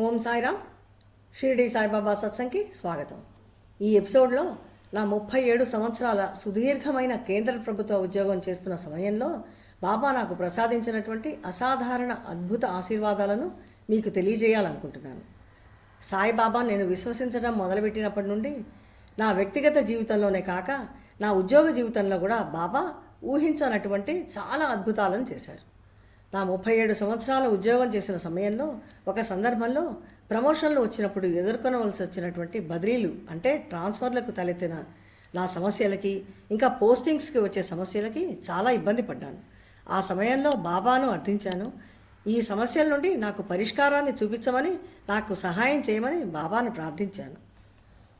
ఓం సాయిరామ్. షిరిడి సాయిబాబా సత్సంగ్కి స్వాగతం. ఈ ఎపిసోడ్లో నా ముప్పై ఏడు సంవత్సరాల సుదీర్ఘమైన కేంద్ర ప్రభుత్వ ఉద్యోగం చేస్తున్న సమయంలో బాబా నాకు ప్రసాదించినటువంటి అసాధారణ అద్భుత ఆశీర్వాదాలను మీకు తెలియజేయాలనుకుంటున్నాను. సాయిబాబా నేను విశ్వసించడం మొదలుపెట్టినప్పటి నుండి నా వ్యక్తిగత జీవితంలోనే కాక నా ఉద్యోగ జీవితంలో కూడా బాబా ఊహించనటువంటి చాలా అద్భుతాలను చేశారు. నా ముప్పై ఏడు సంవత్సరాల ఉద్యోగం చేసిన సమయంలో ఒక సందర్భంలో ప్రమోషన్లు వచ్చినప్పుడు ఎదుర్కొనవలసి వచ్చినటువంటి బదిలీలు అంటే ట్రాన్స్ఫర్లకు తలెత్తిన నా సమస్యలకి ఇంకా పోస్టింగ్స్కి వచ్చే సమస్యలకి చాలా ఇబ్బంది పడ్డాను. ఆ సమయంలో బాబాను అర్థించాను. ఈ సమస్యల నుండి నాకు పరిష్కారాన్ని చూపించమని నాకు సహాయం చేయమని బాబాను ప్రార్థించాను.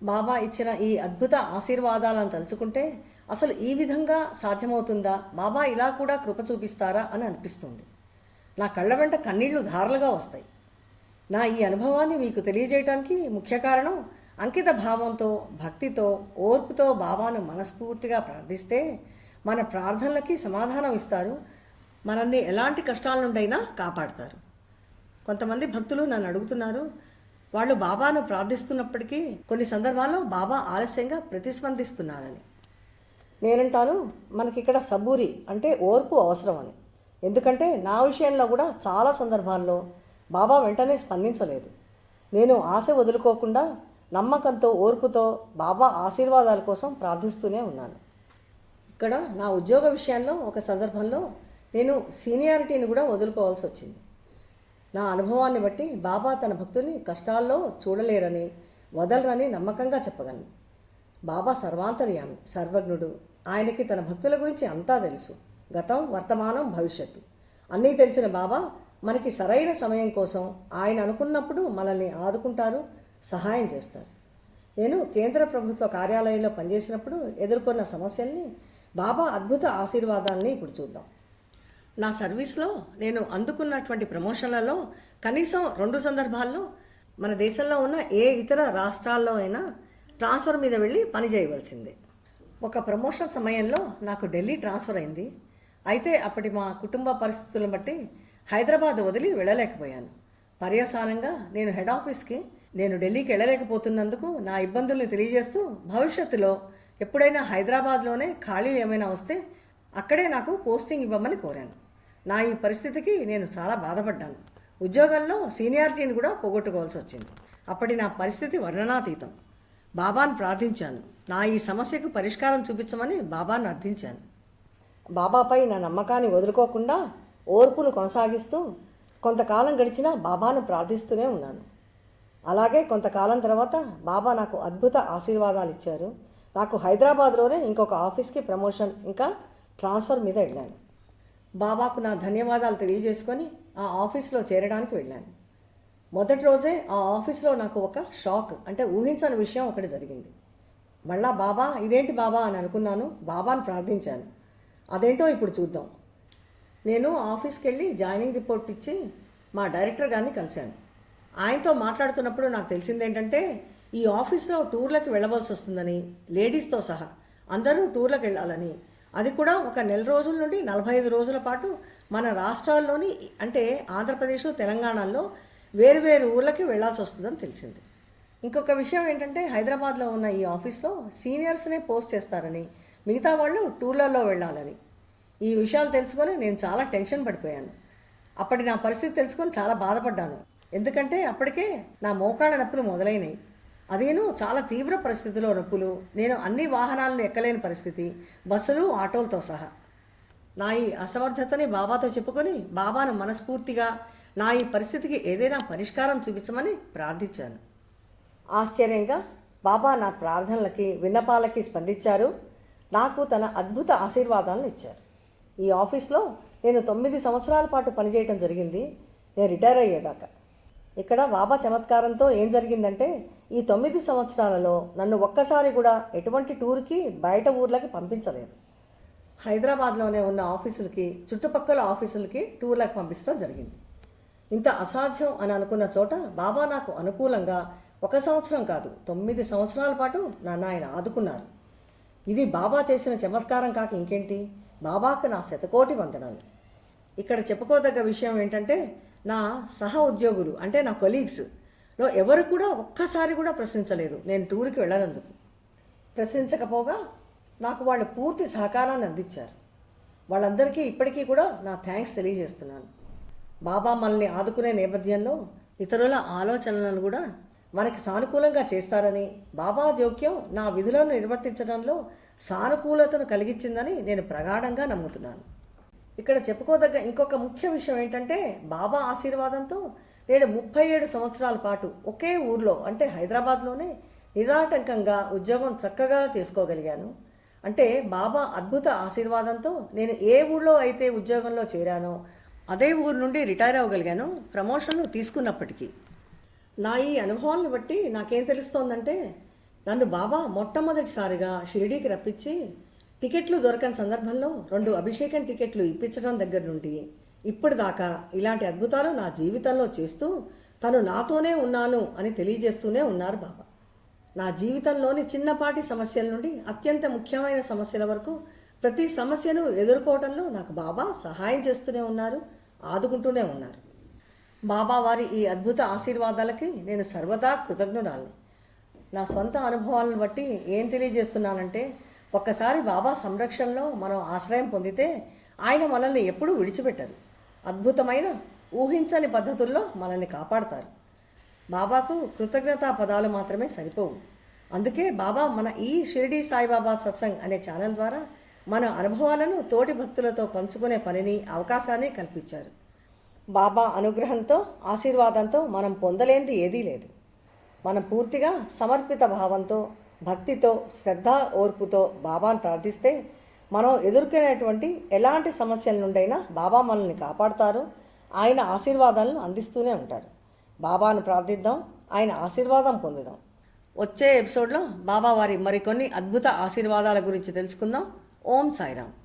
బాబా ఇచ్చిన ఈ అద్భుత ఆశీర్వాదాలను తలుచుకుంటే అసలు ఈ విధంగా సాధ్యమవుతుందా? బాబా ఇలా కూడా కృప చూపిస్తారా అని అనిపిస్తుంది. నా కళ్ళ వెంట కన్నీళ్ళు ధారలుగా వస్తాయి. నా ఈ అనుభవాన్ని మీకు తెలియజేయటానికి ముఖ్య కారణం అంకిత భావంతో భక్తితో ఓర్పుతో బాబాను మనస్ఫూర్తిగా ప్రార్థిస్తే మన ప్రార్థనలకి సమాధానం ఇస్తారు. మనల్ని ఎలాంటి కష్టాల నుండైనా కాపాడతారు. కొంతమంది భక్తులు నన్ను అడుగుతున్నారు వాళ్ళు బాబాను ప్రార్థిస్తున్నప్పటికీ కొన్ని సందర్భాల్లో బాబా ఆలస్యంగా ప్రతిస్పందిస్తున్నారని. నేనంటాను మనకిక్కడ సబూరి అంటే ఓర్పు అవసరం అని ఎందుకంటే నా విషయంలో కూడా చాలా సందర్భాల్లో బాబా వెంటనే స్పందించలేదు. నేను ఆశ వదులుకోకుండా నమ్మకంతో ఓర్పుతో బాబా ఆశీర్వాదాల కోసం ప్రార్థిస్తూనే ఉన్నాను. ఇక్కడ నా ఉద్యోగ విషయంలో ఒక సందర్భంలో నేను సీనియారిటీని కూడా వదులుకోవాల్సి వచ్చింది. నా అనుభవాన్ని బట్టి బాబా తన భక్తుల్ని కష్టాల్లో చూడలేరని వదలరని నమ్మకంగా చెప్పగలను. బాబా సర్వాంతర్యామి సర్వజ్ఞుడు. ఆయనకి తన భక్తుల గురించి అంతా తెలుసు. గతం వర్తమానం భవిష్యత్తు. అన్నీ తెలిసిన బాబా మనకి సరైన సమయం కోసం ఆయన అనుకున్నప్పుడు మనల్ని ఆదుకుంటారు సహాయం చేస్తారు. నేను కేంద్ర ప్రభుత్వ కార్యాలయంలో పనిచేసినప్పుడు ఎదుర్కొన్న సమస్యల్ని బాబా అద్భుత ఆశీర్వాదాలని ఇప్పుడు చూద్దాం. నా సర్వీస్లో నేను అందుకున్నటువంటి ప్రమోషన్లలో కనీసం రెండు సందర్భాల్లో మన దేశంలో ఉన్న ఏ ఇతర రాష్ట్రాల్లో అయినా ట్రాన్స్ఫర్ మీద వెళ్ళి పని చేయవలసిందే. ఒక ప్రమోషన్ సమయంలో నాకు ఢిల్లీ ట్రాన్స్ఫర్ అయింది. అయితే అప్పటి మా కుటుంబ పరిస్థితులను బట్టి హైదరాబాద్ వదిలి వెళ్ళలేకపోయాను. పర్యవసానంగా నేను హెడ్ ఆఫీస్కి నేను ఢిల్లీకి వెళ్ళలేకపోతున్నందుకు నా ఇబ్బందుల్ని తెలియజేస్తూ భవిష్యత్తులో ఎప్పుడైనా హైదరాబాద్లోనే ఖాళీలు ఏమైనా వస్తే అక్కడే నాకు పోస్టింగ్ ఇవ్వమని కోరాను. నా ఈ పరిస్థితికి నేను చాలా బాధపడ్డాను. ఉద్యోగంలో సీనియారిటీని కూడా పోగొట్టుకోవాల్సి వచ్చింది. అప్పటి నా పరిస్థితి వర్ణనాతీతం. బాబాను ప్రార్థించాను. నా ఈ సమస్యకు పరిష్కారం చూపించమని బాబాను అర్థించాను. బాబాపై నా నమ్మకాన్ని వదులుకోకుండా ఓర్పును కొనసాగిస్తూ కొంతకాలం గడిచినా బాబాను ప్రార్థిస్తూనే ఉన్నాను. అలాగే కొంతకాలం తర్వాత బాబా నాకు అద్భుత ఆశీర్వాదాలు ఇచ్చారు. నాకు హైదరాబాద్లోనే ఇంకొక ఆఫీస్కి ప్రమోషన్ ఇంకా ట్రాన్స్ఫర్ మీద వెళ్ళాను. బాబాకు నా ధన్యవాదాలు తెలియజేసుకొని ఆ ఆఫీస్లో చేరడానికి వెళ్ళాను. మొదటి రోజే ఆ ఆఫీస్లో నాకు ఒక షాక్ అంటే ఊహించని విషయం ఒకటి జరిగింది. మళ్ళా బాబా ఇదేంటి బాబా అని అనుకున్నాను. బాబాను ప్రార్థించాను. అదేంటో ఇప్పుడు చూద్దాం. నేను ఆఫీస్కి వెళ్ళి జాయినింగ్ రిపోర్ట్ ఇచ్చి మా డైరెక్టర్ గారిని కలిశాను. ఆయనతో మాట్లాడుతున్నప్పుడు నాకు తెలిసింది ఏంటంటే ఈ ఆఫీస్లో టూర్లకు వెళ్ళవలసి వస్తుందని లేడీస్తో సహా అందరూ టూర్లకు వెళ్ళాలని. అది కూడా ఒక నెల రోజుల నుండి నలభై ఐదు రోజుల పాటు మన రాష్ట్రాల్లోని అంటే ఆంధ్రప్రదేశ్ తెలంగాణలో వేరు ఊర్లకి వెళ్ళాల్సి వస్తుందని తెలిసింది. ఇంకొక విషయం ఏంటంటే హైదరాబాద్లో ఉన్న ఈ ఆఫీస్లో సీనియర్స్నే పోస్ట్ చేస్తారని మిగతా వాళ్ళు టూర్లలో వెళ్ళాలని. ఈ విషయాలు తెలుసుకొని నేను చాలా టెన్షన్ పడిపోయాను. అప్పటి నా పరిస్థితి తెలుసుకొని చాలా బాధపడ్డాను. ఎందుకంటే అప్పటికే నా మోకాళ్ళ నొప్పులు మొదలైనవి అదేను చాలా తీవ్ర పరిస్థితిలో నొప్పులు నేను అన్ని వాహనాలను ఎక్కలేని పరిస్థితి బస్సులు ఆటోలతో సహా. నా ఈ అసమర్థతని బాబాతో చెప్పుకొని బాబాను మనస్ఫూర్తిగా నా ఈ పరిస్థితికి ఏదైనా పరిష్కారం చూపించమని ప్రార్థించాను. ఆశ్చర్యంగా బాబా నా ప్రార్థనలకి విన్నపాలకి స్పందించారు. నాకు తన అద్భుత ఆశీర్వాదాలను ఇచ్చారు. ఈ ఆఫీస్లో నేను తొమ్మిది సంవత్సరాల పాటు పనిచేయటం జరిగింది. నేను రిటైర్ అయ్యేదాకా. ఇక్కడ బాబా చమత్కారంతో ఏం జరిగిందంటే ఈ తొమ్మిది సంవత్సరాలలో నన్ను ఒక్కసారి కూడా ఎటువంటి టూర్కి బయట ఊర్లకి పంపించలేదు. హైదరాబాద్లోనే ఉన్న ఆఫీసులకి చుట్టుపక్కల ఆఫీసులకి టూర్లకు పంపించడం జరిగింది. ఇంత అసాధ్యం అని అనుకున్న చోట బాబా నాకు అనుకూలంగా ఒక సంవత్సరం కాదు తొమ్మిది సంవత్సరాల పాటు నన్ను ఆయన ఆదుకున్నారు. ఇది బాబా చేసిన చమత్కారం కాక ఇంకేంటి? బాబాకు నా శతకోటి వందనాలు. ఇక్కడ చెప్పుకోదగ్గ విషయం ఏంటంటే నా సహ ఉద్యోగులు అంటే నా కొలీగ్స్లో ఎవరు కూడా ఒక్కసారి కూడా ప్రశ్నించలేదు. నేను టూర్కి వెళ్ళనందుకు. ప్రశ్నించకపోగా నాకు వాళ్ళు పూర్తి సహకారాన్ని అందించారు. వాళ్ళందరికీ ఇప్పటికీ కూడా నా థ్యాంక్స్ తెలియజేస్తున్నాను. బాబా మనల్ని ఆదుకునే నేపథ్యంలో ఇతరుల ఆలోచనలను కూడా మనకి సానుకూలంగా చేస్తారని బాబా జోక్యం నా విధులను నిర్వర్తించడంలో సానుకూలతను కలిగించిందని నేను ప్రగాఢంగా నమ్ముతున్నాను. ఇక్కడ చెప్పుకోదగ్గ ఇంకొక ముఖ్య విషయం ఏంటంటే బాబా ఆశీర్వాదంతో నేను ముప్పై ఏడు సంవత్సరాల పాటు ఒకే ఊర్లో అంటే హైదరాబాద్లోనే నిరాటంకంగా ఉద్యోగం చక్కగా చేసుకోగలిగాను. అంటే బాబా అద్భుత ఆశీర్వాదంతో నేను ఏ ఊళ్ళో అయితే ఉద్యోగంలో చేరానో అదే ఊరు నుండి రిటైర్ అవ్వగలిగాను ప్రమోషన్లు తీసుకున్నప్పటికీ. నా ఈ అనుభవాలను బట్టి నాకేం తెలుస్తోందంటే నన్ను బాబా మొట్టమొదటిసారిగా షిరిడీకి రప్పించి టికెట్లు దొరకని సందర్భంలో రెండు అభిషేకం టికెట్లు ఇప్పించడం దగ్గర నుండి ఇప్పటిదాకా ఇలాంటి అద్భుతాలు నా జీవితంలో చేస్తూ తను నాతోనే ఉన్నాను అని తెలియజేస్తూనే ఉన్నారు బాబా. నా జీవితంలోని చిన్నపాటి సమస్యల నుండి అత్యంత ముఖ్యమైన సమస్యల వరకు ప్రతి సమస్యను ఎదుర్కోవడంలో నాకు బాబా సహాయం చేస్తూనే ఉన్నారు ఆదుకుంటూనే ఉన్నారు. బాబా వారి ఈ అద్భుత ఆశీర్వాదాలకి నేను సర్వదా కృతజ్ఞురాలిని. నా సొంత అనుభవాలను బట్టి ఏం తెలియజేస్తున్నానంటే ఒక్కసారి బాబా సంరక్షణలో మనం ఆశ్రయం పొందితే ఆయన మనల్ని ఎప్పుడూ విడిచిపెట్టరు. అద్భుతమైన ఊహించని పద్ధతుల్లో మనల్ని కాపాడతారు. బాబాకు కృతజ్ఞతా పదాలు మాత్రమే సరిపోవు. అందుకే బాబా మన ఈ షిరిడి సాయిబాబా సత్సంగ్ అనే ఛానల్ ద్వారా మన అనుభవాలను తోటి భక్తులతో పంచుకునే పనిని అవకాశాన్ని కల్పించారు. బాబా అనుగ్రహంతో ఆశీర్వాదంతో మనం పొందలేనిది ఏదీ లేదు. మనం పూర్తిగా సమర్పిత భావంతో భక్తితో శ్రద్ధ ఓర్పుతో బాబాను ప్రార్థిస్తే మనం ఎదుర్కొనేటువంటి ఎలాంటి సమస్యల నుండైనా బాబా మనల్ని కాపాడుతారు ఆయన ఆశీర్వాదాలను అందిస్తూనే ఉంటారు. బాబాను ప్రార్థిద్దాం ఆయన ఆశీర్వాదం పొందుదాం. వచ్చే ఎపిసోడ్లో బాబా వారి మరికొన్ని అద్భుత ఆశీర్వాదాల గురించి తెలుసుకుందాం. ఓం సాయిరామ్.